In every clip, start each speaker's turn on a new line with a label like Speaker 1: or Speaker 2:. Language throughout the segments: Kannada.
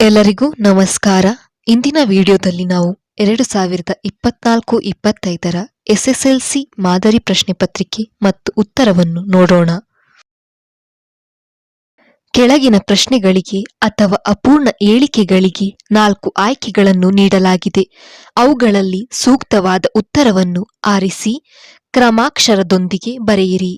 Speaker 1: ಎಲ್ಲರಿಗೂ ನಮಸ್ಕಾರ. ಇಂದಿನ ವಿಡಿಯೋದಲ್ಲಿ ನಾವು ಎರಡು ಸಾವಿರದ ಇಪ್ಪತ್ನಾಲ್ಕು ಇಪ್ಪತ್ತೈದರ ಎಸ್ಎಸ್ಎಲ್ಸಿ ಮಾದರಿ ಪ್ರಶ್ನೆ ಪತ್ರಿಕೆ ಮತ್ತು ಉತ್ತರವನ್ನು ನೋಡೋಣ. ಕೆಳಗಿನ ಪ್ರಶ್ನೆಗಳಿಗೆ ಅಥವಾ ಅಪೂರ್ಣ ಹೇಳಿಕೆಗಳಿಗೆ ನಾಲ್ಕು ಆಯ್ಕೆಗಳನ್ನು ನೀಡಲಾಗಿದೆ. ಅವುಗಳಲ್ಲಿ ಸೂಕ್ತವಾದ ಉತ್ತರವನ್ನು ಆರಿಸಿ ಕ್ರಮಾಕ್ಷರದೊಂದಿಗೆ ಬರೆಯಿರಿ.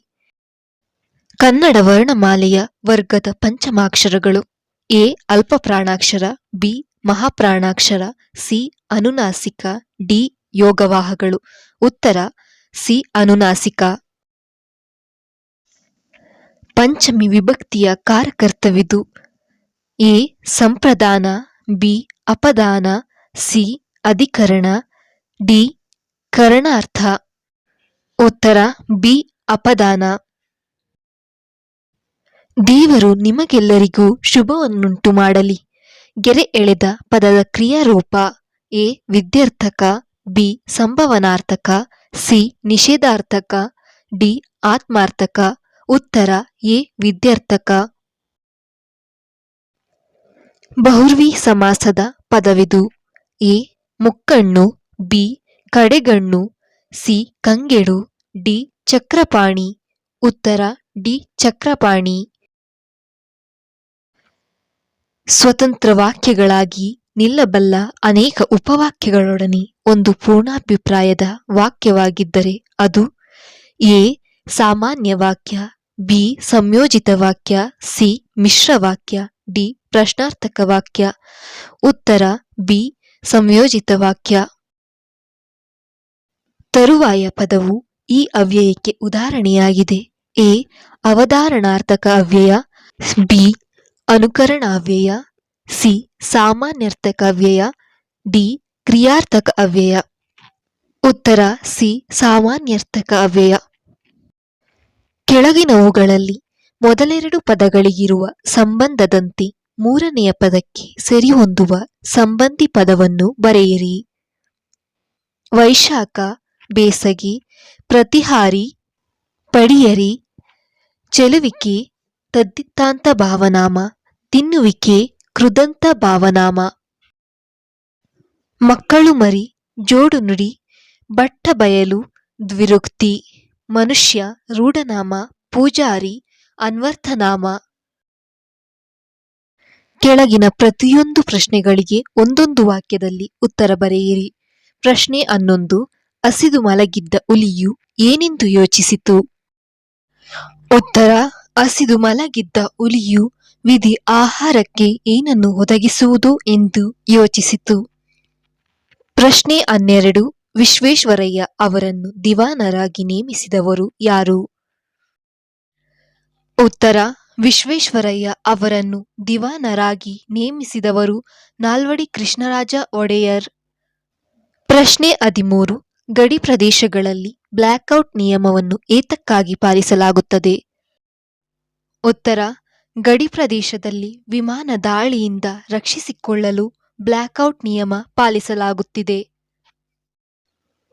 Speaker 1: ಕನ್ನಡ ವರ್ಣಮಾಲೆಯ ವರ್ಗದ ಪಂಚಮಾಕ್ಷರಗಳು. ಎ. ಅಲ್ಪ ಪ್ರಾಣಾಕ್ಷರ ಬಿ. ಮಹಾಪ್ರಾಣಾಕ್ಷರ, ಸಿ. ಅನುನಾಸಿಕ, ಡಿ. ಯೋಗವಾಹಗಳು. ಉತ್ತರ, ಸಿ. ಅನುನಾಸಿಕ. ಪಂಚಮಿ ವಿಭಕ್ತಿಯ ಕಾರಕರ್ತವಿದು ಎ. ಸಂಪ್ರದಾನ, ಬಿ. ಅಪದಾನ, ಸಿ. ಅಧಿಕರಣ, ಡಿ. ಕರಣಾರ್ಥ. ಉತ್ತರ, ಬಿ. ಅಪದಾನ. ದೇವರು ನಿಮಗೆಲ್ಲರಿಗೂ ಶುಭವನ್ನುಂಟು ಮಾಡಲಿ. ಗೆರೆ ಎಳೆದ ಪದದ ಕ್ರಿಯಾರೂಪ ಎ. ವಿದ್ಯಾರ್ಥಕ, ಬಿ. ಸಂಭವನಾರ್ಥಕ, ಸಿ. ನಿಷೇಧಾರ್ಥಕ, ಡಿ. ಆತ್ಮಾರ್ಥಕ, ಉತ್ತರ ಎ. ವಿದ್ಯಾರ್ಥಕ. ಬಹುರ್ವಿ ಸಮಾಸದ ಪದವಿದು ಎ. ಮುಕ್ಕಣ್ಣು, ಬಿ. ಕಡೆಗಣ್ಣು, ಸಿ. ಕಂಗೆಡು, ಡಿ. ಚಕ್ರಪಾಣಿ, ಉತ್ತರ ಡಿ. ಚಕ್ರಪಾಣಿ. ಸ್ವತಂತ್ರ ವಾಕ್ಯಗಳಾಗಿ ನಿಲ್ಲಬಲ್ಲ ಅನೇಕ ಉಪವಾಕ್ಯಗಳೊಡನೆ ಒಂದು ಪೂರ್ಣಾಭಿಪ್ರಾಯದ ವಾಕ್ಯವಾಗಿದ್ದರೆ ಅದು ಎ. ಸಾಮಾನ್ಯ ವಾಕ್ಯ, ಬಿ. ಸಂಯೋಜಿತ ವಾಕ್ಯ, ಸಿ. ಮಿಶ್ರ ವಾಕ್ಯ, ಡಿ. ಪ್ರಶ್ನಾರ್ಥಕ ವಾಕ್ಯ. ಉತ್ತರ, ಬಿ. ಸಂಯೋಜಿತ ವಾಕ್ಯ. ತರುವಾಯ ಪದವು ಈ ಅವ್ಯಯಕ್ಕೆ ಉದಾಹರಣೆಯಾಗಿದೆ. ಎ. ಅವಧಾರಣಾರ್ಥಕ ಅವ್ಯಯ, ಬಿ. ಅನುಕರಣಾವ್ಯಯ, ಸಿ ಸಾಮಾನ್ಯರ್ಥಕ ಅವ್ಯಯ ಡಿ ಕ್ರಿಯಾರ್ಥಕ ಅವ್ಯಯ ಉತ್ತರ, ಸಿ ಸಾಮಾನ್ಯರ್ಥಕ ಅವ್ಯಯ ಕೆಳಗಿನವುಗಳಲ್ಲಿ ಮೊದಲೆರಡು ಪದಗಳಿಗಿರುವ ಸಂಬಂಧದಂತೆ ಮೂರನೆಯ ಪದಕ್ಕೆ ಸರಿಹೊಂದುವ ಸಂಬಂಧಿ ಪದವನ್ನು ಬರೆಯಿರಿ. ವೈಶಾಖ, ಬೇಸಗೆ, ಪ್ರತಿಹಾರಿ, ಪಡಿಯರಿ, ಚೆಲುವಿಕೆ ತದ್ದಿತ್ತಾಂತ ಭಾವನಾಮ ತಿನ್ನುವಿಕೆ ಕೃದಂತ ಭಾವನಾಮ. ಮಕ್ಕಳು ಮರಿ, ಜೋಡು ನುಡಿ, ಬಟ್ಟ ಬಯಲು, ದ್ವಿರುಕ್ತಿ, ಮನುಷ್ಯ, ರೂಢನಾಮ, ಪೂಜಾರಿ, ಅನ್ವರ್ಥನಾಮ. ಕೆಳಗಿನ ಪ್ರತಿಯೊಂದು ಪ್ರಶ್ನೆಗಳಿಗೆ ಒಂದೊಂದು ವಾಕ್ಯದಲ್ಲಿ ಉತ್ತರ ಬರೆಯಿರಿ. ಪ್ರಶ್ನೆ ಹನ್ನೊಂದು, ಹಸಿದು ಮಲಗಿದ್ದ ಹುಲಿಯು ಏನೆಂದು ಯೋಚಿಸಿತು? ಉತ್ತರ, ಹಸಿದು ಮಲಗಿದ್ದ ಹುಲಿಯು ವಿಧಿ ಆಹಾರಕ್ಕೆ ಏನನ್ನು ಒದಗಿಸುವುದು ಎಂದು ಯೋಚಿಸಿತು. ಪ್ರಶ್ನೆ ಹನ್ನೆರಡು. ವಿಶ್ವೇಶ್ವರಯ್ಯ ಅವರನ್ನು ದಿವಾನರಾಗಿ ನೇಮಿಸಿದವರು ಯಾರು? ಉತ್ತರ. ವಿಶ್ವೇಶ್ವರಯ್ಯ ಅವರನ್ನು ದಿವಾನರಾಗಿ ನೇಮಿಸಿದವರು ನಾಲ್ವಡಿ ಕೃಷ್ಣರಾಜ ಒಡೆಯರ್. ಪ್ರಶ್ನೆ ಹದಿಮೂರು. ಗಡಿ ಪ್ರದೇಶಗಳಲ್ಲಿ ಬ್ಲ್ಯಾಕ್ಔಟ್ ನಿಯಮವನ್ನು ಏತಕ್ಕಾಗಿ ಪಾಲಿಸಲಾಗುತ್ತದೆ? ಉತ್ತರ. ಗಡಿ ಪ್ರದೇಶದಲ್ಲಿ ವಿಮಾನ ದಾಳಿಯಿಂದ ರಕ್ಷಿಸಿಕೊಳ್ಳಲು ಬ್ಲ್ಯಾಕ್ಔಟ್ ನಿಯಮ ಪಾಲಿಸಲಾಗುತ್ತಿದೆ.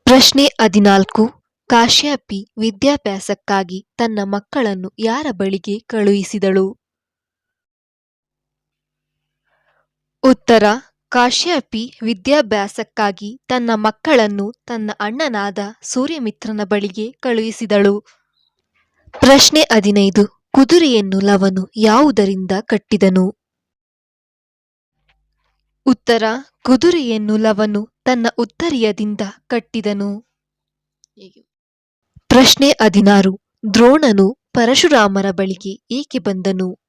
Speaker 1: ಪ್ರಶ್ನೆ ಹದಿನಾಲ್ಕು, ಕಾಶ್ಯಪಿ ವಿದ್ಯಾಭ್ಯಾಸಕ್ಕಾಗಿ ತನ್ನ ಮಕ್ಕಳನ್ನು ಯಾರ ಬಳಿಗೆ ಕಳುಹಿಸಿದಳು? ಉತ್ತರ, ಕಾಶ್ಯಪಿ ವಿದ್ಯಾಭ್ಯಾಸಕ್ಕಾಗಿ ತನ್ನ ಮಕ್ಕಳನ್ನು ತನ್ನ ಅಣ್ಣನಾದ ಸೂರ್ಯಮಿತ್ರನ ಬಳಿಗೆ ಕಳುಹಿಸಿದಳು. ಪ್ರಶ್ನೆ ಹದಿನೈದು ಕುದುರೆಯನ್ನು ಲವನು ಯಾವುದರಿಂದ ಕಟ್ಟಿದನು? ಉತ್ತರ, ಕುದುರೆಯನ್ನು ಲವನು ತನ್ನ ಉತ್ತರಿಯದಿಂದ ಕಟ್ಟಿದನು. ಪ್ರಶ್ನೆ ಹದಿನಾರು. ದ್ರೋಣನು ಪರಶುರಾಮರ ಬಳಿಗೆ ಏಕೆ ಬಂದನು?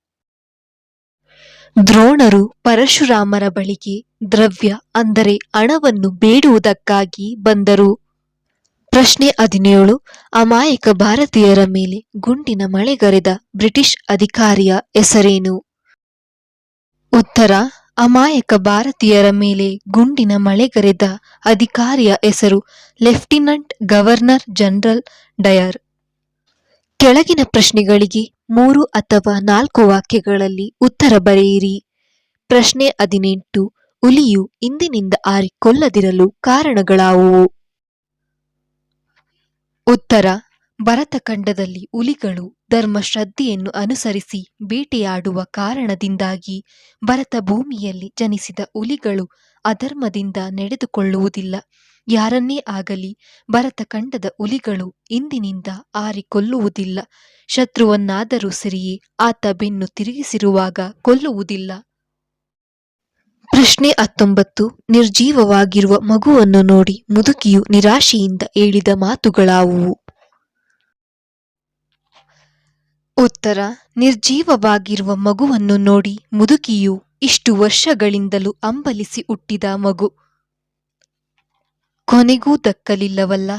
Speaker 1: ದ್ರೋಣರು ಪರಶುರಾಮರ ಬಳಿಗೆ ದ್ರವ್ಯ ಅಂದರೆ ಹಣವನ್ನು ಬೇಡುವುದಕ್ಕಾಗಿ ಬಂದರು. ಪ್ರಶ್ನೆ ಹದಿನೇಳು. ಅಮಾಯಕ ಭಾರತೀಯರ ಮೇಲೆ ಗುಂಡಿನ ಮಳೆಗರೆದ ಬ್ರಿಟಿಷ್ ಅಧಿಕಾರಿಯ ಹೆಸರೇನು? ಉತ್ತರ. ಅಮಾಯಕ ಭಾರತೀಯರ ಮೇಲೆ ಗುಂಡಿನ ಮಳೆಗರೆದ ಅಧಿಕಾರಿಯ ಹೆಸರು ಲೆಫ್ಟಿನೆಂಟ್ ಗವರ್ನರ್ ಜನರಲ್ ಡಯರ್. ಕೆಳಗಿನ ಪ್ರಶ್ನೆಗಳಿಗೆ ಮೂರು ಅಥವಾ ನಾಲ್ಕು ವಾಕ್ಯಗಳಲ್ಲಿ ಉತ್ತರ ಬರೆಯಿರಿ. ಪ್ರಶ್ನೆ ಹದಿನೆಂಟು. ಹುಲಿಯು ಇಂದಿನಿಂದ ಆರಿಕೊಳ್ಳದಿರಲು ಕಾರಣಗಳಾವುವು? ಉತ್ತರ. ಭರತಖಂಡದಲ್ಲಿ ಹುಲಿಗಳು ಧರ್ಮಶ್ರದ್ಧೆಯನ್ನು ಅನುಸರಿಸಿ ಬೇಟೆಯಾಡುವ ಕಾರಣದಿಂದಾಗಿ ಭರತ ಭೂಮಿಯಲ್ಲಿ ಜನಿಸಿದ ಹುಲಿಗಳು ಅಧರ್ಮದಿಂದ ನಡೆದುಕೊಳ್ಳುವುದಿಲ್ಲ. ಯಾರನ್ನೇ ಆಗಲಿ ಭರತ ಖಂಡದ ಹುಲಿಗಳು ಇಂದಿನಿಂದ ಆರಿ ಕೊಲ್ಲುವುದಿಲ್ಲ ಶತ್ರುವನ್ನಾದರೂ ಸಿರಿಯೇ ಆತ ಬೆನ್ನು ತಿರುಗಿಸಿರುವಾಗ ಕೊಲ್ಲುವುದಿಲ್ಲ. ಪ್ರಶ್ನೆ ಹತ್ತೊಂಬತ್ತು. ನಿರ್ಜೀವವಾಗಿರುವ ಮಗುವನ್ನು ನೋಡಿ ಮುದುಕಿಯು ನಿರಾಶೆಯಿಂದ ಹೇಳಿದ ಮಾತುಗಳಾವುವು? ಉತ್ತರ, ನಿರ್ಜೀವವಾಗಿರುವ ಮಗುವನ್ನು ನೋಡಿ ಮುದುಕಿಯು ಇಷ್ಟು ವರ್ಷಗಳಿಂದಲೂ ಅಂಬಲಿಸಿ ಹುಟ್ಟಿದ ಮಗು. ಕೊನೆಗೂ ದಕ್ಕಲಿಲ್ಲವಲ್ಲ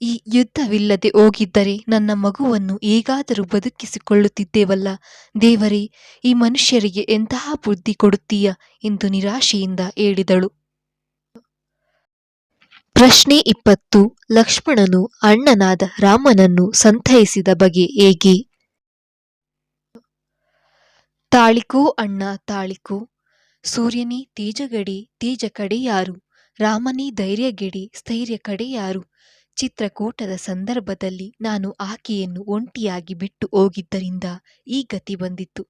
Speaker 1: ಈ ಯುದ್ಧವಿಲ್ಲದೆ ಹೋಗಿದ್ದರೆ ನನ್ನ ಮಗುವನ್ನು ಹೇಗಾದರೂ ಬದುಕಿಸಿಕೊಳ್ಳುತ್ತಿದ್ದೇವಲ್ಲ. ದೇವರೇ, ಈ ಮನುಷ್ಯರಿಗೆ ಎಂತಹ ಬುದ್ಧಿ ಕೊಡುತ್ತೀಯ ಎಂದು ನಿರಾಶೆಯಿಂದ ಹೇಳಿದಳು. ಪ್ರಶ್ನೆ ಇಪ್ಪತ್ತು. ಲಕ್ಷ್ಮಣನು ಅಣ್ಣನಾದ ರಾಮನನ್ನು ಸಂತೈಸಿದ ಬಗೆ ಹೇಗೆ? ತಾಳಿಕೋ ಅಣ್ಣ, ತಾಳಿಕೋ. ಸೂರ್ಯನೇ, ತೇಜಗಡೆ ತೇಜ ಕಡೆಯಾರು ರಾಮನೇ, ಧೈರ್ಯಗೆಡೆ ಸ್ಥೈರ್ಯ ಕಡೆಯಾರು ಚಿತ್ರಕೂಟದ ಸಂದರ್ಭದಲ್ಲಿ ನಾನು ಆಕೆಯನ್ನು ಒಂಟಿಯಾಗಿ ಬಿಟ್ಟು ಹೋಗಿದ್ದರಿಂದ ಈ ಗತಿ ಬಂದಿತ್ತು.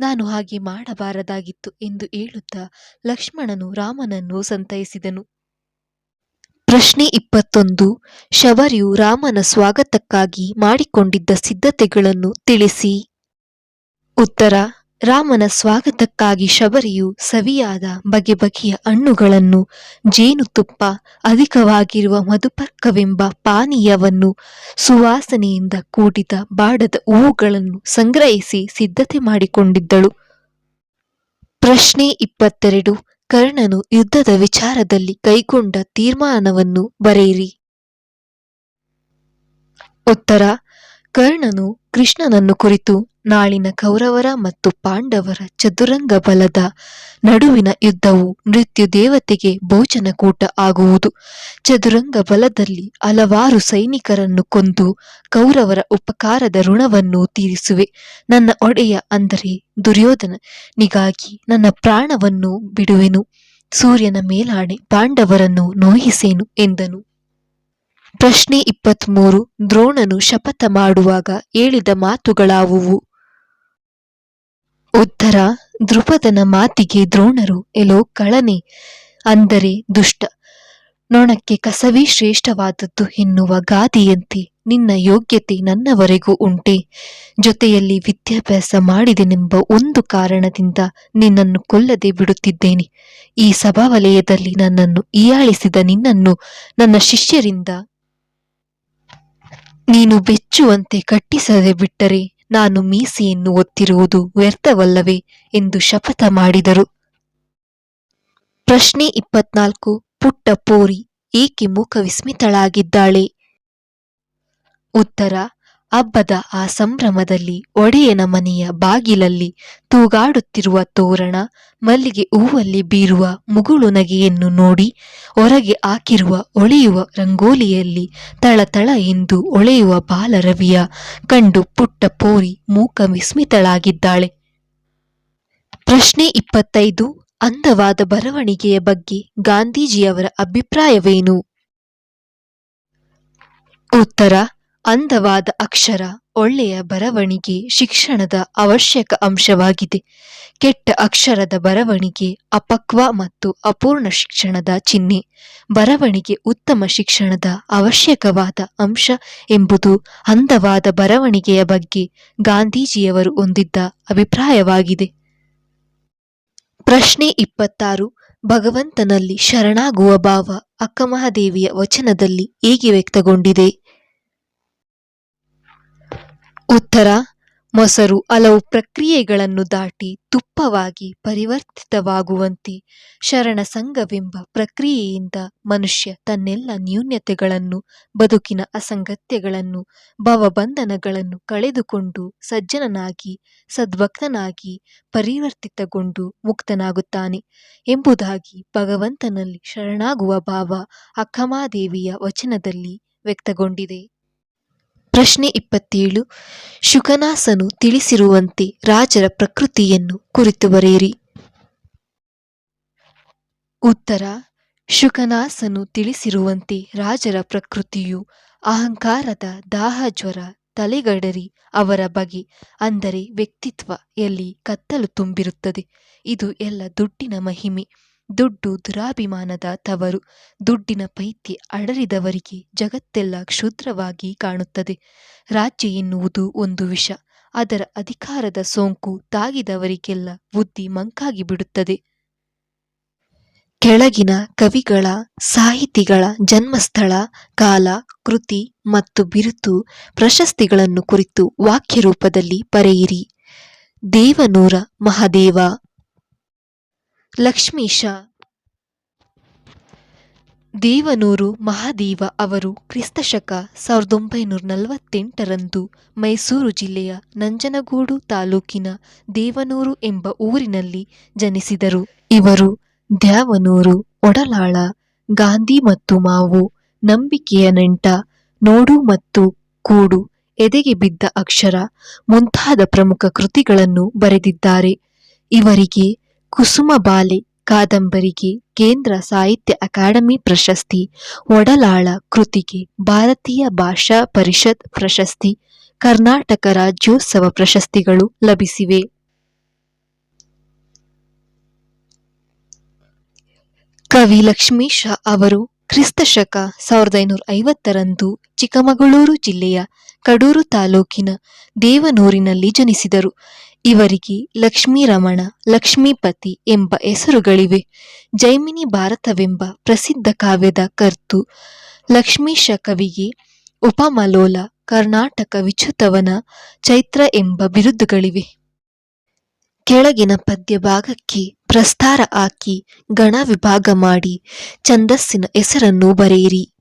Speaker 1: ನಾನು ಹಾಗೆ ಮಾಡಬಾರದಾಗಿತ್ತು ಎಂದು ಹೇಳುತ್ತಾ ಲಕ್ಷ್ಮಣನು ರಾಮನನ್ನು ಸಂತೈಸಿದನು. ಪ್ರಶ್ನೆ ಇಪ್ಪತ್ತೊಂದು. ಶಬರಿಯು ರಾಮನ ಸ್ವಾಗತಕ್ಕಾಗಿ ಮಾಡಿಕೊಂಡಿದ್ದ ಸಿದ್ಧತೆಗಳನ್ನು ತಿಳಿಸಿ. ಉತ್ತರ. ರಾಮನ ಸ್ವಾಗತಕ್ಕಾಗಿ ಶಬರಿಯು ಸವಿಯಾದ ಬಗೆ ಬಗೆಯ ಹಣ್ಣುಗಳನ್ನು ಜೇನುತುಪ್ಪ ಅಧಿಕವಾಗಿರುವ ಮಧುಪರ್ಕವೆಂಬ ಪಾನೀಯವನ್ನು, ಸುವಾಸನೆಯಿಂದ ಕೂಡಿದ ಬಾಡದ ಹೂವುಗಳನ್ನು ಸಂಗ್ರಹಿಸಿ ಸಿದ್ಧತೆ ಮಾಡಿಕೊಂಡಿದ್ದಳು. ಪ್ರಶ್ನೆ ಇಪ್ಪತ್ತೆರಡು, ಕರ್ಣನು ಯುದ್ಧದ ವಿಚಾರದಲ್ಲಿ ಕೈಗೊಂಡ ತೀರ್ಮಾನವನ್ನು ಬರೆಯಿರಿ. ಉತ್ತರ, ಕರ್ಣನು ಕೃಷ್ಣನನ್ನು ಕುರಿತು ನಾಳಿನ ಕೌರವರ ಮತ್ತು ಪಾಂಡವರ ಚದುರಂಗ ಬಲದ ನಡುವಿನ ಯುದ್ಧವು ಮೃತ್ಯು ದೇವತೆಗೆ ಭೋಜನಕೂಟ ಆಗುವುದು. ಚದುರಂಗ ಬಲದಲ್ಲಿ ಹಲವಾರು ಸೈನಿಕರನ್ನು ಕೊಂದು ಕೌರವರ ಉಪಕಾರದ ಋಣವನ್ನು ತೀರಿಸುವೆ. ನನ್ನ ಒಡೆಯ ಅಂದರೆ ದುರ್ಯೋಧನನಿಗಾಗಿ ನನ್ನ ಪ್ರಾಣವನ್ನು ಬಿಡುವೆನು. ಸೂರ್ಯನ ಮೇಲಾಣೆ ಪಾಂಡವರನ್ನು ನೋಯಿಸೇನು ಎಂದನು. ಪ್ರಶ್ನೆ ಇಪ್ಪತ್ಮೂರು. ದ್ರೋಣನು ಶಪಥ ಮಾಡುವಾಗ ಹೇಳಿದ ಮಾತುಗಳಾವುವು? ಉತ್ತರ ದ್ರುಪದನ ಮಾತಿಗೆ ದ್ರೋಣರು ಎಲೋ ಕಳನೆ, ಅಂದರೆ ದುಷ್ಟ. ನೊಣಕ್ಕೆ ಕಸವೇ ಶ್ರೇಷ್ಠವಾದದ್ದು ಎನ್ನುವ ಗಾದಿಯಂತೆ ನಿನ್ನ ಯೋಗ್ಯತೆ ನನ್ನವರೆಗೂ ಉಂಟೆ. ಜೊತೆಯಲ್ಲಿ ವಿದ್ಯಾಭ್ಯಾಸ ಮಾಡಿದೆನೆಂಬ ಒಂದು ಕಾರಣದಿಂದ ನಿನ್ನನ್ನು ಕೊಲ್ಲದೆ ಬಿಡುತ್ತಿದ್ದೇನೆ. ಈ ಸಭಾವಲಯದಲ್ಲಿ ನನ್ನನ್ನು ಹೀಯಾಳಿಸಿದ ನಿನ್ನನ್ನು ನನ್ನ ಶಿಷ್ಯರಿಂದ ನೀನು ಬೆಚ್ಚುವಂತೆ ಕಟ್ಟಿಸದೆ ಬಿಟ್ಟರೆ ನಾನು ಮೀಸೆಯನ್ನು ಒತ್ತಿರುವುದು ವ್ಯರ್ಥವಲ್ಲವೇ ಎಂದು ಶಪಥ ಮಾಡಿದರು. ಪ್ರಶ್ನೆ ಇಪ್ಪತ್ನಾಲ್ಕು, ಪುಟ್ಟ ಪೋರಿ ಏಕೆ ಮುಖ ವಿಸ್ಮಿತಳಾಗಿದ್ದಾಳೆ? ಉತ್ತರ ಹಬ್ಬದ ಆ ಸಂಭ್ರಮದಲ್ಲಿ ಒಡೆಯನ ಮನೆಯ ಬಾಗಿಲಲ್ಲಿ ತೂಗಾಡುತ್ತಿರುವ ತೋರಣ, ಮಲ್ಲಿಗೆ ಹೂವಲ್ಲಿ ಬೀರುವ ಮುಗುಳು ನಗೆಯನ್ನು ನೋಡಿ ಹೊರಗೆ ಹಾಕಿರುವ ಒಳೆಯುವ ರಂಗೋಲಿಯಲ್ಲಿ ತಳತಳ ಎಂದು ಒಳೆಯುವ ಬಾಲರವಿಯ ಕಂಡು ಪುಟ್ಟ ಪೋರಿ ಮೂಕ ವಿಸ್ಮಿತಳಾಗಿದ್ದಾಳೆ. ಪ್ರಶ್ನೆ ಇಪ್ಪತ್ತೈದು, ಅಂದವಾದ ಬರವಣಿಗೆಯ ಬಗ್ಗೆ ಗಾಂಧೀಜಿಯವರ ಅಭಿಪ್ರಾಯವೇನು? ಉತ್ತರ ಅಂದವಾದ ಅಕ್ಷರ ಒಳ್ಳೆಯ ಬರವಣಿಗೆ ಶಿಕ್ಷಣದ ಅವಶ್ಯಕ ಅಂಶವಾಗಿದೆ. ಕೆಟ್ಟ ಅಕ್ಷರದ ಬರವಣಿಗೆ ಅಪಕ್ವ ಮತ್ತು ಅಪೂರ್ಣ ಶಿಕ್ಷಣದ ಚಿಹ್ನೆ. ಬರವಣಿಗೆ ಉತ್ತಮ ಶಿಕ್ಷಣದ ಅವಶ್ಯಕವಾದ ಅಂಶ ಎಂಬುದು ಅಂದವಾದ ಬರವಣಿಗೆಯ ಬಗ್ಗೆ ಗಾಂಧೀಜಿಯವರು ಹೊಂದಿದ್ದ ಅಭಿಪ್ರಾಯವಾಗಿದೆ. ಪ್ರಶ್ನೆ ಇಪ್ಪತ್ತಾರು. ಭಗವಂತನಲ್ಲಿ ಶರಣಾಗುವ ಭಾವ ಅಕ್ಕಮಹಾದೇವಿಯ ವಚನದಲ್ಲಿ ಹೇಗೆ ವ್ಯಕ್ತಗೊಂಡಿದೆ? ಉತ್ತರ, ಮೊಸರು ಹಲವು ಪ್ರಕ್ರಿಯೆಗಳನ್ನು ದಾಟಿ ತುಪ್ಪವಾಗಿ ಪರಿವರ್ತಿತವಾಗುವಂತೆ ಶರಣ ಸಂಘವೆಂಬ ಪ್ರಕ್ರಿಯೆಯಿಂದ ಮನುಷ್ಯ ತನ್ನೆಲ್ಲ ನ್ಯೂನ್ಯತೆಗಳನ್ನು, ಬದುಕಿನ ಅಸಂಗತ್ಯಗಳನ್ನು, ಭವಬಂಧನಗಳನ್ನು ಕಳೆದುಕೊಂಡು ಸಜ್ಜನನಾಗಿ, ಸದ್ಭಕ್ತನಾಗಿ ಪರಿವರ್ತಿತಗೊಂಡು ಮುಕ್ತನಾಗುತ್ತಾನೆ ಎಂಬುದಾಗಿ ಭಗವಂತನಲ್ಲಿ ಶರಣಾಗುವ ಭಾವ ಅಕ್ಕಮಾದೇವಿಯ ವಚನದಲ್ಲಿ ವ್ಯಕ್ತಗೊಂಡಿದೆ. ಪ್ರಶ್ನೆ ಇಪ್ಪತ್ತೇಳು. ಶುಕನಾಸನು ತಿಳಿಸಿರುವಂತೆ ರಾಜರ ಪ್ರಕೃತಿಯನ್ನು ಕುರಿತು ಬರೆಯಿರಿ. ಉತ್ತರ. ಶುಕನಾಸನು ತಿಳಿಸಿರುವಂತೆ ರಾಜರ ಪ್ರಕೃತಿಯು ಅಹಂಕಾರದ ದಾಹ ಜ್ವರ ತಲೆಗಡರಿ ಅವರ ಬಗೆ, ಅಂದರೆ ವ್ಯಕ್ತಿತ್ವ ಎಲ್ಲಿ ಕತ್ತಲು ತುಂಬಿರುತ್ತದೆ. ಇದು ಎಲ್ಲ ದುಡ್ಡಿನ ಮಹಿಮೆ. ದುಡ್ಡು ದುರಾಭಿಮಾನದ ತವರು. ದುಡ್ಡಿನ ಪೈತಿ ಅಡರಿದವರಿಗೆ ಜಗತ್ತೆಲ್ಲ ಕ್ಷುದ್ರವಾಗಿ ಕಾಣುತ್ತದೆ. ರಾಜ್ಯ ಎನ್ನುವುದು ಒಂದು ವಿಷ. ಅದರ ಅಧಿಕಾರದ ಸೋಂಕು ತಾಗಿದವರಿಗೆಲ್ಲ ಬುದ್ಧಿ ಮಂಕಾಗಿ ಬಿಡುತ್ತದೆ. ಕೆಳಗಿನ ಕವಿಗಳ, ಸಾಹಿತಿಗಳ ಜನ್ಮಸ್ಥಳ, ಕಾಲ, ಕೃತಿ ಮತ್ತು ಬಿರುತು ಪ್ರಶಸ್ತಿಗಳನ್ನು ಕುರಿತು ವಾಕ್ಯರೂಪದಲ್ಲಿ ಬರೆಯಿರಿ. ದೇವನೂರ ಮಹಾದೇವ ಲಕ್ಷ್ಮೀಶ. ದೇವನೂರು ಮಹಾದೇವ ಅವರು ಕ್ರಿಸ್ತಶಕ ಸಾವಿರದ ಒಂಬೈನೂರ ನಲವತ್ತೆಂಟರಂದು ಮೈಸೂರು ಜಿಲ್ಲೆಯ ನಂಜನಗೂಡು ತಾಲೂಕಿನ ದೇವನೂರು ಎಂಬ ಊರಿನಲ್ಲಿ ಜನಿಸಿದರು. ಇವರು ದ್ಯಾವನೂರು, ಒಡಲಾಳ, ಗಾಂಧಿ ಮತ್ತು ಮಾವು, ನಂಬಿಕೆಯ ನೆಂಟ, ನೋಡು ಮತ್ತು ಕೂಡು, ಎದೆಗೆ ಬಿದ್ದ ಅಕ್ಷರ ಮುಂತಾದ ಪ್ರಮುಖ ಕೃತಿಗಳನ್ನು ಬರೆದಿದ್ದಾರೆ. ಇವರಿಗೆ ಕುಸುಮಬಾಲೆ ಕಾದಂಬರಿಗೆ ಕೇಂದ್ರ ಸಾಹಿತ್ಯ ಅಕಾಡೆಮಿ ಪ್ರಶಸ್ತಿ, ಒಡಲಾಳ ಕೃತಿಗೆ ಭಾರತೀಯ ಭಾಷಾ ಪರಿಷತ್ ಪ್ರಶಸ್ತಿ, ಕರ್ನಾಟಕ ರಾಜ್ಯೋತ್ಸವ ಪ್ರಶಸ್ತಿಗಳು ಲಭಿಸಿವೆ. ಕವಿ ಲಕ್ಷ್ಮೀಶ ಅವರು ಕ್ರಿಸ್ತಶಕ ಸಾವಿರದ ಐನೂರ ಐವತ್ತರಂದು ಚಿಕ್ಕಮಗಳೂರು ಜಿಲ್ಲೆಯ ಕಡೂರು ತಾಲೂಕಿನ ದೇವನೂರಿನಲ್ಲಿ ಜನಿಸಿದರು. ಇವರಿಗೆ ಲಕ್ಷ್ಮೀರಮಣ ಲಕ್ಷ್ಮೀಪತಿ ಎಂಬ ಹೆಸರುಗಳಿವೆ. ಜೈಮಿನಿ ಭಾರತವೆಂಬ ಪ್ರಸಿದ್ಧ ಕಾವ್ಯದ ಕರ್ತು ಲಕ್ಷ್ಮೀಶ ಕವಿಗೆ ಉಪಮಲೋಲ, ಕರ್ನಾಟಕ ವಿಚ್ಯುತವನ, ಚೈತ್ರ ಎಂಬ ಬಿರುದುಗಳಿವೆ. ಕೆಳಗಿನ ಪದ್ಯ ಭಾಗಕ್ಕೆ ಪ್ರಸ್ತಾರ ಹಾಕಿ ಗಣ ವಿಭಾಗ ಮಾಡಿ ಛಂದಸ್ಸಿನ ಹೆಸರನ್ನು ಬರೆಯಿರಿ.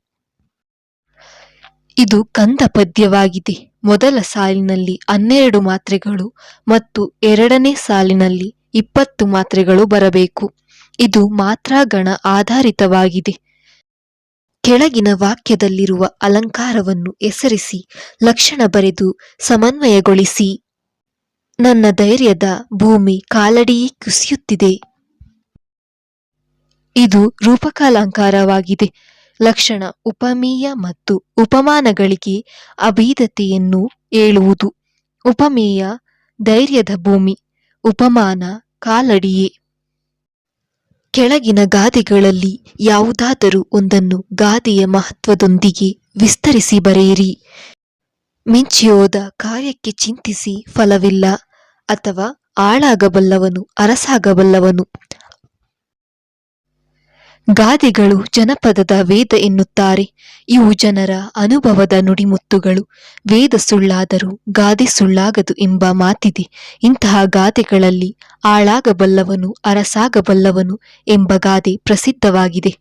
Speaker 1: ಇದು ಕಂದ ಪದ್ಯವಾಗಿದೆ ಮೊದಲ ಸಾಲಿನಲ್ಲಿ ಹನ್ನೆರಡು ಮಾತ್ರೆಗಳು ಮತ್ತು ಎರಡನೇ ಸಾಲಿನಲ್ಲಿ ಇಪ್ಪತ್ತು ಮಾತ್ರೆಗಳು ಬರಬೇಕು. ಇದು ಮಾತ್ರಾಗಣ ಆಧಾರಿತವಾಗಿದೆ. ಕೆಳಗಿನ ವಾಕ್ಯದಲ್ಲಿರುವ ಅಲಂಕಾರವನ್ನು ಹೆಸರಿಸಿ, ಲಕ್ಷಣ ಬರೆದು, ಸಮನ್ವಯಗೊಳಿಸಿ. ನನ್ನ ಧೈರ್ಯದ ಭೂಮಿ ಕಾಲಡಿಯೇ ಕುಸಿಯುತ್ತಿದೆ. ಇದು ರೂಪಕಾಲಂಕಾರವಾಗಿದೆ. ಲಕ್ಷಣ ಉಪಮೇಯ ಮತ್ತು ಉಪಮಾನಗಳಿಗೆ ಅಭೀದತೆಯನ್ನು ಹೇಳುವುದು. ಉಪಮೇಯ, ಧೈರ್ಯದ ಭೂಮಿ, ಉಪಮಾನ, ಕಾಲಡಿಯೇ. ಕೆಳಗಿನ ಗಾದೆಗಳಲ್ಲಿ ಯಾವುದಾದರೂ ಒಂದನ್ನು ಗಾದೆಯ ಮಹತ್ವದೊಂದಿಗೆ ವಿಸ್ತರಿಸಿ ಬರೆಯಿರಿ. ಮಿಂಚಿಯೋದ ಕಾರ್ಯಕ್ಕೆ ಚಿಂತಿಸಿ ಫಲವಿಲ್ಲ ಅಥವಾ ಆಳಾಗಬಲ್ಲವನು ಅರಸಾಗಬಲ್ಲವನು. ಗಾದೆಗಳು ಜನಪದದ ವೇದ ಎನ್ನುತ್ತಾರೆ. ಇವು ಜನರ ಅನುಭವದ ನುಡಿಮುತ್ತುಗಳು. ವೇದ ಸುಳ್ಳಾದರೂ ಗಾದೆ ಸುಳ್ಳಾಗದು ಎಂಬ ಮಾತಿದೆ. ಇಂತಹ ಗಾದೆಗಳಲ್ಲಿ ಆಳಾಗಬಲ್ಲವನು ಅರಸಾಗಬಲ್ಲವನು ಎಂಬ ಗಾದೆ ಪ್ರಸಿದ್ಧವಾಗಿದೆ.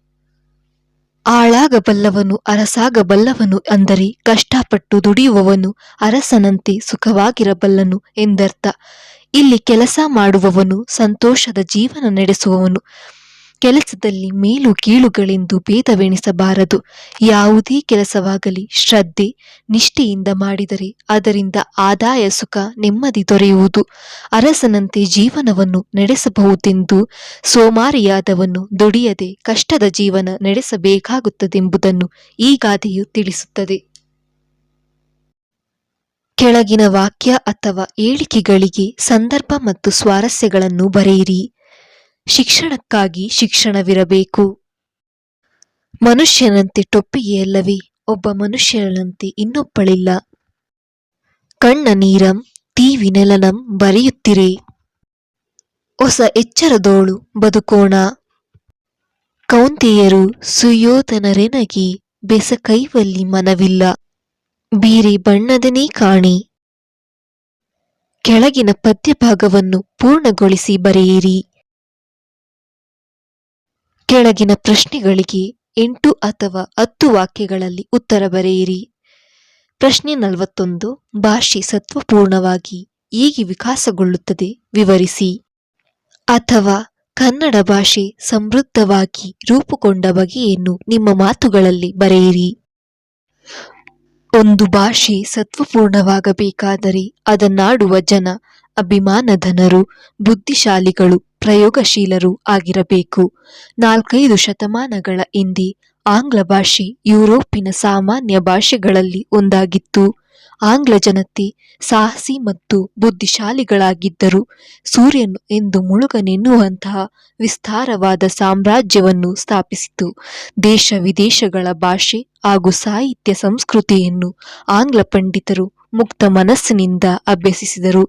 Speaker 1: ಆಳಾಗಬಲ್ಲವನು ಅರಸಾಗಬಲ್ಲವನು ಅಂದರೆ ಕಷ್ಟಪಟ್ಟು ದುಡಿಯುವವನು ಅರಸನಂತೆ ಸುಖವಾಗಿರಬಲ್ಲನು ಎಂದರ್ಥ. ಇಲ್ಲಿ ಕೆಲಸ ಮಾಡುವವನು ಸಂತೋಷದ ಜೀವನ ನಡೆಸುವವನು. ಕೆಲಸದಲ್ಲಿ ಮೇಲು ಕೀಳುಗಳೆಂದು ಭೇದವೆಣಿಸಬಾರದು. ಯಾವುದೇ ಕೆಲಸವಾಗಲಿ ಶ್ರದ್ಧೆ, ನಿಷ್ಠೆಯಿಂದ ಮಾಡಿದರೆ ಅದರಿಂದ ಆದಾಯ ಸುಖ ನೆಮ್ಮದಿ ದೊರೆಯುವುದು. ಅರಸನಂತೆ ಜೀವನವನ್ನು ನಡೆಸಬಹುದೆಂದು ಸೋಮಾರಿಯಾದವನ್ನು ದುಡಿಯದೆ ಕಷ್ಟದ ಜೀವನ ನಡೆಸಬೇಕಾಗುತ್ತದೆಂಬುದನ್ನು ಈ ಗಾದೆಯು ತಿಳಿಸುತ್ತದೆ. ಕೆಳಗಿನ ವಾಕ್ಯ ಅಥವಾ ಹೇಳಿಕೆಗಳಿಗೆ ಸಂದರ್ಭ ಮತ್ತು ಸ್ವಾರಸ್ಯಗಳನ್ನು ಬರೆಯಿರಿ. ಶಿಕ್ಷಣಕ್ಕಾಗಿ ಶಿಕ್ಷಣವಿರಬೇಕು. ಮನುಷ್ಯನಂತೆ ಟೊಪ್ಪಿಗೆಯಲ್ಲವೇ ಒಬ್ಬ ಮನುಷ್ಯನಂತೆ ಇನ್ನೊಬ್ಬಳಿಲ್ಲ. ಕಣ್ಣ ನೀರಂ, ತೀವಿ ನೆಲನಂ ಬರೆಯುತ್ತಿರೆ. ಹೊಸ ಎಚ್ಚರದೋಳು ಬದುಕೋಣ. ಕೌಂತೆಯರು ಸುಯೋಧನರೆನಗಿ ಬೆಸ ಕೈವಲ್ಲಿ ಮನವಿಲ್ಲ. ಬೀರಿ ಬಣ್ಣದನೇ ಕಾಣಿ. ಕೆಳಗಿನ ಪದ್ಯಭಾಗವನ್ನು ಪೂರ್ಣಗೊಳಿಸಿ ಬರೆಯಿರಿ. ಕೆಳಗಿನ ಪ್ರಶ್ನೆಗಳಿಗೆ ಎಂಟು ಅಥವಾ ಹತ್ತು ವಾಕ್ಯಗಳಲ್ಲಿ ಉತ್ತರ ಬರೆಯಿರಿ. ಪ್ರಶ್ನೆ ನಲವತ್ತೊಂದು, ಭಾಷೆ ಸತ್ವಪೂರ್ಣವಾಗಿ ಹೇಗೆ ವಿಕಾಸಗೊಳ್ಳುತ್ತದೆ ವಿವರಿಸಿ. ಅಥವಾ ಕನ್ನಡ ಭಾಷೆ ಸಮೃದ್ಧವಾಗಿ ರೂಪುಗೊಂಡ ಬಗೆಯನ್ನು ನಿಮ್ಮ ಮಾತುಗಳಲ್ಲಿ ಬರೆಯಿರಿ. ಒಂದು ಭಾಷೆ ಸತ್ವಪೂರ್ಣವಾಗಬೇಕಾದರೆ ಅದನ್ನಾಡುವ ಜನ, ಅಭಿಮಾನಧನರು, ಬುದ್ಧಿಶಾಲಿಗಳು ಪ್ರಯೋಗಶೀಲರು ಆಗಿರಬೇಕು. ನಾಲ್ಕೈದು ಶತಮಾನಗಳ ಹಿಂದೆ, ಆಂಗ್ಲ ಭಾಷೆ, ಯುರೋಪಿನ ಸಾಮಾನ್ಯ ಭಾಷೆಗಳಲ್ಲಿ ಒಂದಾಗಿತ್ತು. ಆಂಗ್ಲ ಜನತೆ ಸಾಹಸಿ ಮತ್ತು ಬುದ್ಧಿಶಾಲಿಗಳಾಗಿದ್ದರು. ಸೂರ್ಯನು ಎಂದು ಮುಳುಗನೆನ್ನುವಂತಹ ವಿಸ್ತಾರವಾದ ಸಾಮ್ರಾಜ್ಯವನ್ನು ಸ್ಥಾಪಿಸಿತು. ದೇಶ ವಿದೇಶಗಳ ಭಾಷೆ ಹಾಗೂ ಸಾಹಿತ್ಯ ಸಂಸ್ಕೃತಿಯನ್ನು ಆಂಗ್ಲ ಪಂಡಿತರು ಮುಕ್ತ ಮನಸ್ಸಿನಿಂದ ಅಭ್ಯಸಿಸಿದರು.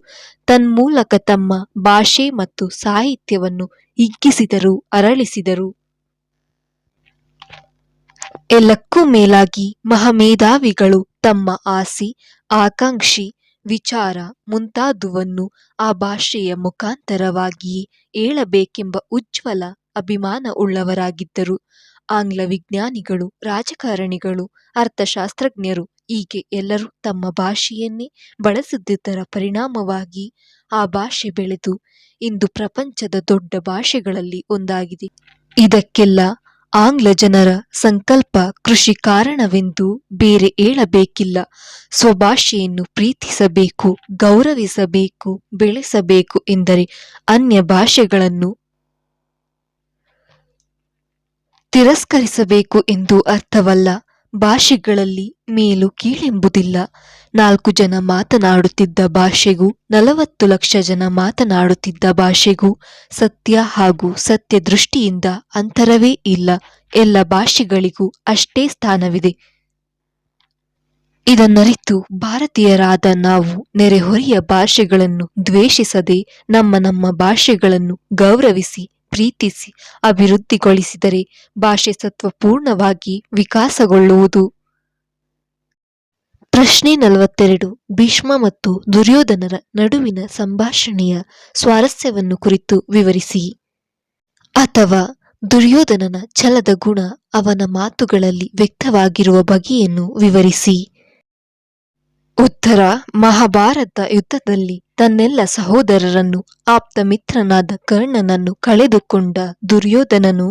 Speaker 1: ತನ್ಮೂಲಕ ತಮ್ಮ ಭಾಷೆ ಮತ್ತು ಸಾಹಿತ್ಯವನ್ನು ಹಿಗ್ಗಿಸಿದರು ಅರಳಿಸಿದರು. ಎಲ್ಲಕ್ಕೂ ಮೇಲಾಗಿ ಮಹಮೇಧಾವಿಗಳು ತಮ್ಮ ಆಸಿ, ಆಕಾಂಕ್ಷಿ, ವಿಚಾರ ಮುಂತಾದುವನ್ನು ಆ ಭಾಷೆಯ ಮುಖಾಂತರವಾಗಿಯೇ ಹೇಳಬೇಕೆಂಬ ಉಜ್ವಲ ಅಭಿಮಾನ ಉಳ್ಳವರಾಗಿದ್ದರು ಆಂಗ್ಲ ವಿಜ್ಞಾನಿಗಳು ರಾಜಕಾರಣಿಗಳು, ಅರ್ಥಶಾಸ್ತ್ರಜ್ಞರು ಹೀಗೆ ಎಲ್ಲರೂ ತಮ್ಮ ಭಾಷೆಯನ್ನೇ ಬಳಸುತ್ತಿದ್ದರ ಪರಿಣಾಮವಾಗಿ ಆ ಭಾಷೆ ಬೆಳೆದು ಇಂದು ಪ್ರಪಂಚದ ದೊಡ್ಡ ಭಾಷೆಗಳಲ್ಲಿ ಒಂದಾಗಿದೆ. ಇದಕ್ಕೆಲ್ಲ ಆಂಗ್ಲ ಜನರ ಸಂಕಲ್ಪ ಕೃಷಿ ಕಾರಣವೆಂದು ಬೇರೆ ಹೇಳಬೇಕಿಲ್ಲ. ಸ್ವಭಾಷೆಯನ್ನು ಪ್ರೀತಿಸಬೇಕು, ಗೌರವಿಸಬೇಕು, ಬೆಳೆಸಬೇಕು ಎಂದರೆ ಅನ್ಯ ಭಾಷೆಗಳನ್ನು ತಿರಸ್ಕರಿಸಬೇಕು ಎಂದು ಅರ್ಥವಲ್ಲ. ಭಾಷೆಗಳಲ್ಲಿ ಮೇಲು ಕೀಳೆಂಬುದಿಲ್ಲ. ನಾಲ್ಕು ಜನ ಮಾತನಾಡುತ್ತಿದ್ದ ಭಾಷೆಗೂ, ನಲವತ್ತು ಲಕ್ಷ ಜನ ಮಾತನಾಡುತ್ತಿದ್ದ ಭಾಷೆಗೂ ಸತ್ಯ ಹಾಗೂ ಸತ್ಯ ದೃಷ್ಟಿಯಿಂದ ಅಂತರವೇ ಇಲ್ಲ. ಎಲ್ಲ ಭಾಷೆಗಳಿಗೂ ಅಷ್ಟೇ ಸ್ಥಾನವಿದೆ. ಇದನ್ನರಿತು ಭಾರತೀಯರಾದ ನಾವು ನೆರೆಹೊರೆಯ ಭಾಷೆಗಳನ್ನು ದ್ವೇಷಿಸದೆ ನಮ್ಮ ನಮ್ಮ ಭಾಷೆಗಳನ್ನು ಗೌರವಿಸಿ ಪ್ರೀತಿಸಿ, ಅಭಿವೃದ್ಧಿಗೊಳಿಸಿದರೆ ಭಾಷೆ ಸತ್ವಪೂರ್ಣವಾಗಿ ವಿಕಾಸಗೊಳ್ಳುವುದು. ಪ್ರಶ್ನೆ ನಲವತ್ತೆರಡು. ಭೀಷ್ಮ ಮತ್ತು ದುರ್ಯೋಧನರ ನಡುವಿನ ಸಂಭಾಷಣೆಯ ಸ್ವಾರಸ್ಯವನ್ನು ಕುರಿತು ವಿವರಿಸಿ. ಅಥವಾ ದುರ್ಯೋಧನನ ಛಲದ ಗುಣ ಅವನ ಮಾತುಗಳಲ್ಲಿ ವ್ಯಕ್ತವಾಗಿರುವ ಬಗೆಯನ್ನು ವಿವರಿಸಿ. ಉತ್ತರ ಮಹಾಭಾರತ ಯುದ್ಧದಲ್ಲಿ ತನ್ನೆಲ್ಲ ಸಹೋದರರನ್ನು, ಆಪ್ತ ಮಿತ್ರನಾದ ಕರ್ಣನನ್ನು ಕಳೆದುಕೊಂಡ ದುರ್ಯೋಧನನು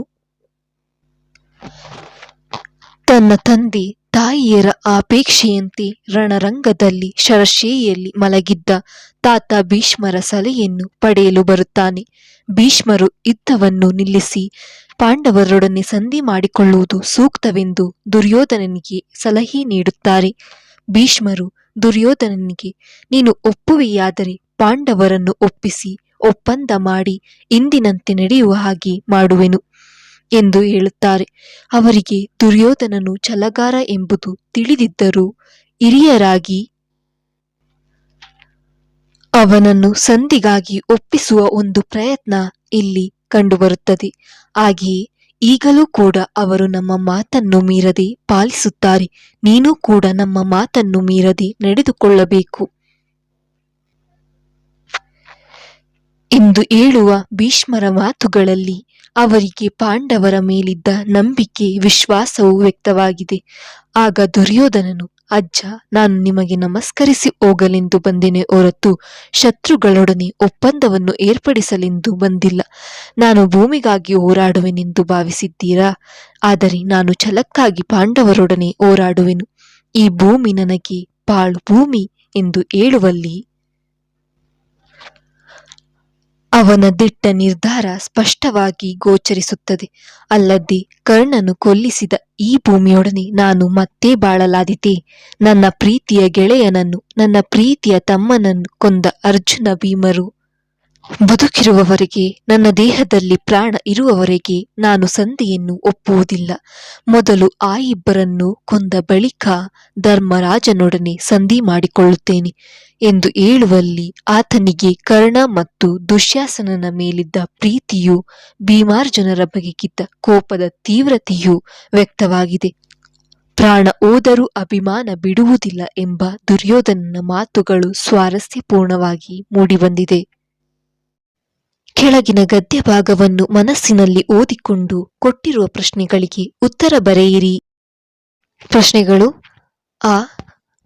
Speaker 1: ತನ್ನ ತಂದೆ ತಾಯಿಯರ ಆಪೇಕ್ಷೆಯಂತೆ ರಣರಂಗದಲ್ಲಿ ಶರಶೇಯಲ್ಲಿ ಮಲಗಿದ್ದ ತಾತ ಭೀಷ್ಮರ ಸಲಹೆಯನ್ನು ಪಡೆಯಲು ಬರುತ್ತಾನೆ. ಭೀಷ್ಮರು ಯುದ್ಧವನ್ನು ನಿಲ್ಲಿಸಿ ಪಾಂಡವರೊಡನೆ ಸಂಧಿ ಮಾಡಿಕೊಳ್ಳುವುದು ಸೂಕ್ತವೆಂದು ದುರ್ಯೋಧನನಿಗೆ ಸಲಹೆ ನೀಡುತ್ತಾರೆ. ಭೀಷ್ಮರು ದುರ್ಯೋಧನನಿಗೆ, ನೀನು ಒಪ್ಪುವೆಯಾದರೆ ಪಾಂಡವರನ್ನು ಒಪ್ಪಿಸಿ, ಒಪ್ಪಂದ ಮಾಡಿ ಇಂದಿನಂತೆ ನಡೆಯುವ ಹಾಗೆ ಮಾಡುವೆನು ಎಂದು ಹೇಳುತ್ತಾರೆ. ಅವರಿಗೆ ದುರ್ಯೋಧನನು ಛಲಗಾರ ಎಂಬುದು ತಿಳಿದಿದ್ದರೂ ಹಿರಿಯರಾಗಿ ಅವನನ್ನು ಸಂಧಿಗಾಗಿ ಒಪ್ಪಿಸುವ ಒಂದು ಪ್ರಯತ್ನ ಇಲ್ಲಿ ಕಂಡುಬರುತ್ತದೆ. ಹಾಗೆಯೇ ಈಗಲೂ ಕೂಡ ಅವರು ನಮ್ಮ ಮಾತನ್ನು ಮೀರದೆ ಪಾಲಿಸುತ್ತಾರೆ. ನೀನು ಕೂಡ ನಮ್ಮ ಮಾತನ್ನು ಮೀರದೆ ನಡೆದುಕೊಳ್ಳಬೇಕು. ಎಂದು ಹೇಳುವ ಭೀಷ್ಮರ ಮಾತುಗಳಲ್ಲಿ ಅವರಿಗೆ ಪಾಂಡವರ ಮೇಲಿದ್ದ ನಂಬಿಕೆ, ವಿಶ್ವಾಸವು ವ್ಯಕ್ತವಾಗಿದೆ. ಆಗ ದುರ್ಯೋಧನನು ಅಜ್ಜ, ನಾನು ನಿಮಗೆ ನಮಸ್ಕರಿಸಿ ಹೋಗಲೆಂದು ಬಂದೆನೆ ಹೊರತು ಶತ್ರುಗಳೊಡನೆ ಒಪ್ಪಂದವನ್ನು ಏರ್ಪಡಿಸಲೆಂದು ಬಂದಿಲ್ಲ. ನಾನು ಭೂಮಿಗಾಗಿ ಹೋರಾಡುವೆನೆಂದು ಭಾವಿಸಿದ್ದೀರಾ? ಆದರೆ ನಾನು ಛಲಕ್ಕಾಗಿ ಪಾಂಡವರೊಡನೆ ಹೋರಾಡುವೆನು. ಈ ಭೂಮಿ ನನಗೆ ಪಾಳು ಭೂಮಿ ಎಂದು ಹೇಳುವಲ್ಲಿ ಅವನ ದಿಟ್ಟ ನಿರ್ಧಾರ ಸ್ಪಷ್ಟವಾಗಿ ಗೋಚರಿಸುತ್ತದೆ. ಅಲ್ಲದೆ ಕರ್ಣನು ಕೊಲ್ಲಿಸಿದ ಈ ಭೂಮಿಯೊಡನೆ ನಾನು ಮತ್ತೆ ಬಾಳಲಾದಿತೆ. ನನ್ನ ಪ್ರೀತಿಯ ಗೆಳೆಯನನ್ನು, ನನ್ನ ಪ್ರೀತಿಯ ತಮ್ಮನನ್ನು ಕೊಂದ ಅರ್ಜುನ ಭೀಮರು ಬದುಕಿರುವವರೆಗೆ, ನನ್ನ ದೇಹದಲ್ಲಿ ಪ್ರಾಣ ಇರುವವರೆಗೆ ನಾನು ಸಂಧಿಯನ್ನು ಒಪ್ಪುವುದಿಲ್ಲ. ಮೊದಲು ಆ ಇಬ್ಬರನ್ನು ಕೊಂದ ಬಳಿಕ ಧರ್ಮರಾಜನೊಡನೆ ಸಂಧಿ ಮಾಡಿಕೊಳ್ಳುತ್ತೇನೆ ಎಂದು ಹೇಳುವಲ್ಲಿ ಆತನಿಗೆ ಕರ್ಣ ಮತ್ತು ದುಶ್ಯಾಸನನ ಮೇಲಿದ್ದ ಪ್ರೀತಿಯು ಭೀಮಾರ್ಜುನರ ಬಗೆಗಿದ್ದ ಕೋಪದ ತೀವ್ರತೆಯು ವ್ಯಕ್ತವಾಗಿದೆ. ಪ್ರಾಣ ಹೋದರೂ ಅಭಿಮಾನ ಬಿಡುವುದಿಲ್ಲ ಎಂಬ ದುರ್ಯೋಧನನ ಮಾತುಗಳು ಸ್ವಾರಸ್ಯಪೂರ್ಣವಾಗಿ ಮೂಡಿಬಂದಿದೆ. ಕೆಳಗಿನ ಗದ್ಯ ಭಾಗವನ್ನು ಮನಸ್ಸಿನಲ್ಲಿ ಓದಿಕೊಂಡು ಕೊಟ್ಟಿರುವ ಪ್ರಶ್ನೆಗಳಿಗೆ ಉತ್ತರ ಬರೆಯಿರಿ. ಪ್ರಶ್ನೆಗಳು ಆ.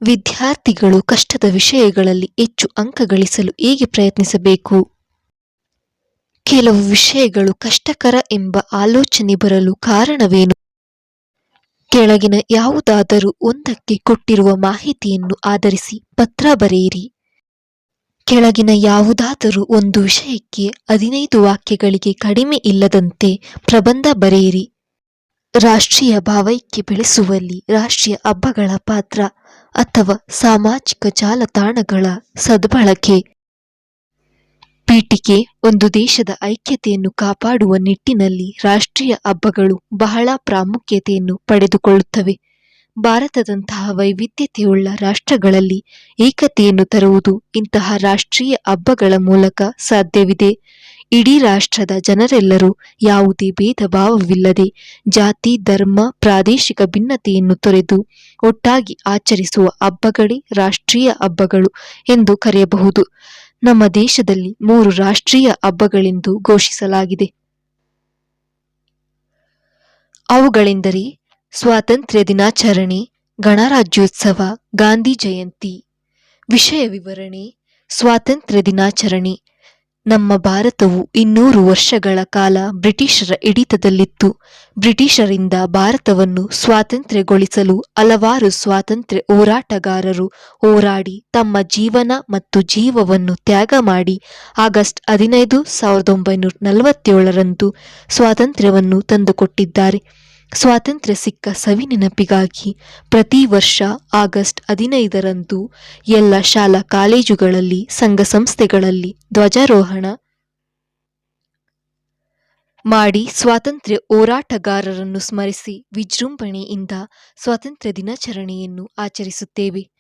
Speaker 1: ವಿದ್ಯಾರ್ಥಿಗಳು ಕಷ್ಟದ ವಿಷಯಗಳಲ್ಲಿ ಹೆಚ್ಚು ಅಂಕ ಗಳಿಸಲು ಹೇಗೆ ಪ್ರಯತ್ನಿಸಬೇಕು? ಕೆಲವು ವಿಷಯಗಳು ಕಷ್ಟಕರ ಎಂಬ ಆಲೋಚನೆ ಬರಲು ಕಾರಣವೇನು? ಕೆಳಗಿನ ಯಾವುದಾದರೂ ಒಂದಕ್ಕೆ ಕೊಟ್ಟಿರುವ ಮಾಹಿತಿಯನ್ನು ಆಧರಿಸಿ ಪತ್ರ ಬರೆಯಿರಿ. ಕೆಳಗಿನ ಯಾವುದಾದರೂ ಒಂದು ವಿಷಯಕ್ಕೆ ಹದಿನೈದು ವಾಕ್ಯಗಳಿಗೆ ಕಡಿಮೆ ಇಲ್ಲದಂತೆ ಪ್ರಬಂಧ ಬರೆಯಿರಿ. ರಾಷ್ಟ್ರೀಯ ಭಾವೈಕ್ಯ ಬೆಳೆಸುವಲ್ಲಿ ರಾಷ್ಟ್ರೀಯ ಹಬ್ಬಗಳ ಪಾತ್ರ ಅಥವಾ ಸಾಮಾಜಿಕ ಜಾಲತಾಣಗಳ ಸದ್ಬಳಕೆ. ಪೀಠಿಕೆ ಒಂದು ದೇಶದ ಐಕ್ಯತೆಯನ್ನು ಕಾಪಾಡುವ ನಿಟ್ಟಿನಲ್ಲಿ ರಾಷ್ಟ್ರೀಯ ಹಬ್ಬಗಳು ಬಹಳ ಪ್ರಾಮುಖ್ಯತೆಯನ್ನು ಪಡೆದುಕೊಳ್ಳುತ್ತವೆ. ಭಾರತದಂತಹ ವೈವಿಧ್ಯತೆಯುಳ್ಳ ರಾಷ್ಟ್ರಗಳಲ್ಲಿ ಏಕತೆಯನ್ನು ತರುವುದು ಇಂತಹ ರಾಷ್ಟ್ರೀಯ ಹಬ್ಬಗಳ ಮೂಲಕ ಸಾಧ್ಯವಿದೆ. ಇಡೀ ರಾಷ್ಟ್ರದ ಜನರೆಲ್ಲರೂ ಯಾವುದೇ ಭೇದ ಭಾವವಿಲ್ಲದೆ ಜಾತಿ, ಧರ್ಮ, ಪ್ರಾದೇಶಿಕ ಭಿನ್ನತೆಯನ್ನು ತೊರೆದು ಒಟ್ಟಾಗಿ ಆಚರಿಸುವ ಹಬ್ಬಗಳೇ ರಾಷ್ಟ್ರೀಯ ಹಬ್ಬಗಳು ಎಂದು ಕರೆಯಬಹುದು. ನಮ್ಮ ದೇಶದಲ್ಲಿ ಮೂರು ರಾಷ್ಟ್ರೀಯ ಹಬ್ಬಗಳೆಂದು ಘೋಷಿಸಲಾಗಿದೆ. ಅವುಗಳೆಂದರೆ ಸ್ವಾತಂತ್ರ್ಯ ದಿನಾಚರಣೆ ಗಣರಾಜ್ಯೋತ್ಸವ, ಗಾಂಧಿ ಜಯಂತಿ. ವಿಷಯ ವಿವರಣೆ ಸ್ವಾತಂತ್ರ್ಯ ದಿನಾಚರಣೆ ನಮ್ಮ ಭಾರತವು ಇನ್ನೂರು ವರ್ಷಗಳ ಕಾಲ ಬ್ರಿಟಿಷರ ಹಿಡಿತದಲ್ಲಿತ್ತು. ಬ್ರಿಟಿಷರಿಂದ ಭಾರತವನ್ನು ಸ್ವಾತಂತ್ರ್ಯಗೊಳಿಸಲು ಹಲವಾರು ಸ್ವಾತಂತ್ರ್ಯ ಹೋರಾಟಗಾರರು ಹೋರಾಡಿ ತಮ್ಮ ಜೀವನ ಮತ್ತು ಜೀವವನ್ನು ತ್ಯಾಗ ಮಾಡಿ ಆಗಸ್ಟ್ ಹದಿನೈದು ಸಾವಿರದ ಒಂಬೈನೂರ ನಲವತ್ತೇಳರಂದು ಸ್ವಾತಂತ್ರ್ಯವನ್ನು ತಂದುಕೊಟ್ಟಿದ್ದಾರೆ. ಸ್ವಾತಂತ್ರ್ಯ ಸಿಕ್ಕ ಸವಿ ನೆನಪಿಗಾಗಿ ಪ್ರತಿ ವರ್ಷ ಆಗಸ್ಟ್ ಹದಿನೈದರಂದು ಎಲ್ಲ ಶಾಲಾ ಕಾಲೇಜುಗಳಲ್ಲಿ, ಸಂಘ ಸಂಸ್ಥೆಗಳಲ್ಲಿ ಧ್ವಜಾರೋಹಣ ಮಾಡಿ ಸ್ವಾತಂತ್ರ್ಯ ಹೋರಾಟಗಾರರನ್ನು ಸ್ಮರಿಸಿ ವಿಜೃಂಭಣೆಯಿಂದ ಸ್ವಾತಂತ್ರ್ಯ ದಿನಾಚರಣೆಯನ್ನು ಆಚರಿಸುತ್ತೇವೆ.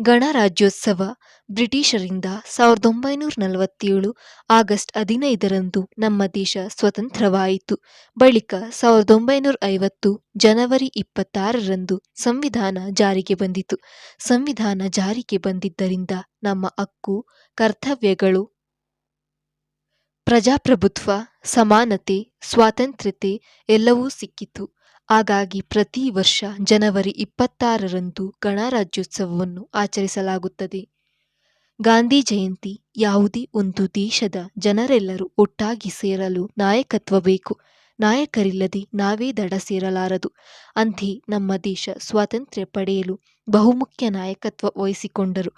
Speaker 1: ಗಣರಾಜ್ಯೋತ್ಸವ ಬ್ರಿಟಿಷರಿಂದ ಸಾವಿರದ ಒಂಬೈನೂರ ನಲವತ್ತೇಳು ಆಗಸ್ಟ್ ಹದಿನೈದರಂದು ನಮ್ಮ ದೇಶ ಸ್ವತಂತ್ರವಾಯಿತು. ಬಳಿಕ ಸಾವಿರದ ಒಂಬೈನೂರ ಐವತ್ತು ಜನವರಿ ಇಪ್ಪತ್ತಾರರಂದು ಸಂವಿಧಾನ ಜಾರಿಗೆ ಬಂದಿತು. ಸಂವಿಧಾನ ಜಾರಿಗೆ ಬಂದಿದ್ದರಿಂದ ನಮ್ಮ ಹಕ್ಕು, ಕರ್ತವ್ಯಗಳು, ಪ್ರಜಾಪ್ರಭುತ್ವ, ಸಮಾನತೆ, ಸ್ವಾತಂತ್ರ್ಯತೆ ಎಲ್ಲವೂ ಸಿಕ್ಕಿತು. ಹಾಗಾಗಿ ಪ್ರತಿ ವರ್ಷ ಜನವರಿ ಇಪ್ಪತ್ತಾರರಂದು ಗಣರಾಜ್ಯೋತ್ಸವವನ್ನು ಆಚರಿಸಲಾಗುತ್ತದೆ. ಗಾಂಧಿ ಜಯಂತಿ ಯಾವುದೇ ಒಂದು ದೇಶದ ಜನರೆಲ್ಲರೂ ಒಟ್ಟಾಗಿ ಸೇರಲು ನಾಯಕತ್ವ ಬೇಕು. ನಾಯಕರಿಲ್ಲದೆ ನಾವೇ ದಡ ಸೇರಲಾರದು. ಅಂತೆ ನಮ್ಮ ದೇಶ ಸ್ವಾತಂತ್ರ್ಯ ಪಡೆಯಲು ಬಹುಮುಖ್ಯ ನಾಯಕತ್ವ ವಹಿಸಿಕೊಂಡರು.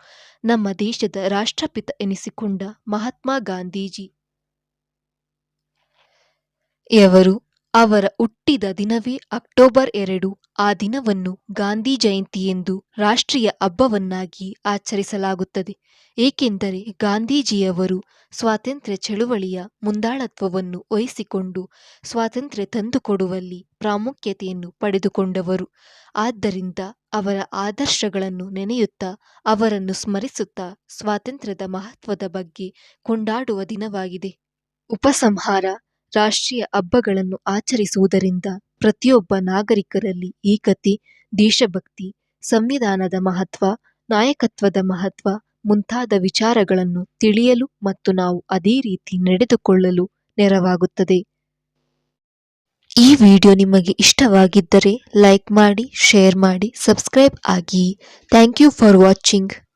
Speaker 1: ನಮ್ಮ ದೇಶದ ರಾಷ್ಟ್ರಪಿತ ಎನಿಸಿಕೊಂಡ ಮಹಾತ್ಮ ಗಾಂಧೀಜಿ. ಯವರು ಅವರ ಹುಟ್ಟಿದ ದಿನವೇ ಅಕ್ಟೋಬರ್ ಎರಡು, ಆ ದಿನವನ್ನು ಗಾಂಧಿ ಜಯಂತಿ ಎಂದು ರಾಷ್ಟ್ರೀಯ ಹಬ್ಬವನ್ನಾಗಿ ಆಚರಿಸಲಾಗುತ್ತದೆ. ಏಕೆಂದರೆ ಗಾಂಧೀಜಿಯವರು ಸ್ವಾತಂತ್ರ್ಯ ಚಳುವಳಿಯ ಮುಂದಾಳತ್ವವನ್ನು ವಹಿಸಿಕೊಂಡು ಸ್ವಾತಂತ್ರ್ಯ ತಂದುಕೊಡುವಲ್ಲಿ ಪ್ರಾಮುಖ್ಯತೆಯನ್ನು ಪಡೆದುಕೊಂಡವರು. ಆದ್ದರಿಂದ ಅವರ ಆದರ್ಶಗಳನ್ನು ನೆನೆಯುತ್ತಾ ಅವರನ್ನು ಸ್ಮರಿಸುತ್ತಾ ಸ್ವಾತಂತ್ರ್ಯದ ಮಹತ್ವದ ಬಗ್ಗೆ ಕೊಂಡಾಡುವ ದಿನವಾಗಿದೆ. ಉಪಸಂಹಾರ ರಾಷ್ಟ್ರೀಯ ಹಬ್ಬಗಳನ್ನು ಆಚರಿಸುವುದರಿಂದ ಪ್ರತಿಯೊಬ್ಬ ನಾಗರಿಕರಲ್ಲಿ ಏಕತೆ, ದೇಶಭಕ್ತಿ, ಸಂವಿಧಾನದ ಮಹತ್ವ, ನಾಯಕತ್ವದ ಮಹತ್ವ ಮುಂತಾದ ವಿಚಾರಗಳನ್ನು ತಿಳಿಯಲು ಮತ್ತು ನಾವು ಅದೇ ರೀತಿ ನಡೆದುಕೊಳ್ಳಲು ನೆರವಾಗುತ್ತದೆ. ಈ ವಿಡಿಯೋ ನಿಮಗೆ ಇಷ್ಟವಾಗಿದ್ದರೆ ಲೈಕ್ ಮಾಡಿ, ಶೇರ್ ಮಾಡಿ, ಸಬ್ಸ್ಕ್ರೈಬ್ ಆಗಿ. Thank you for watching.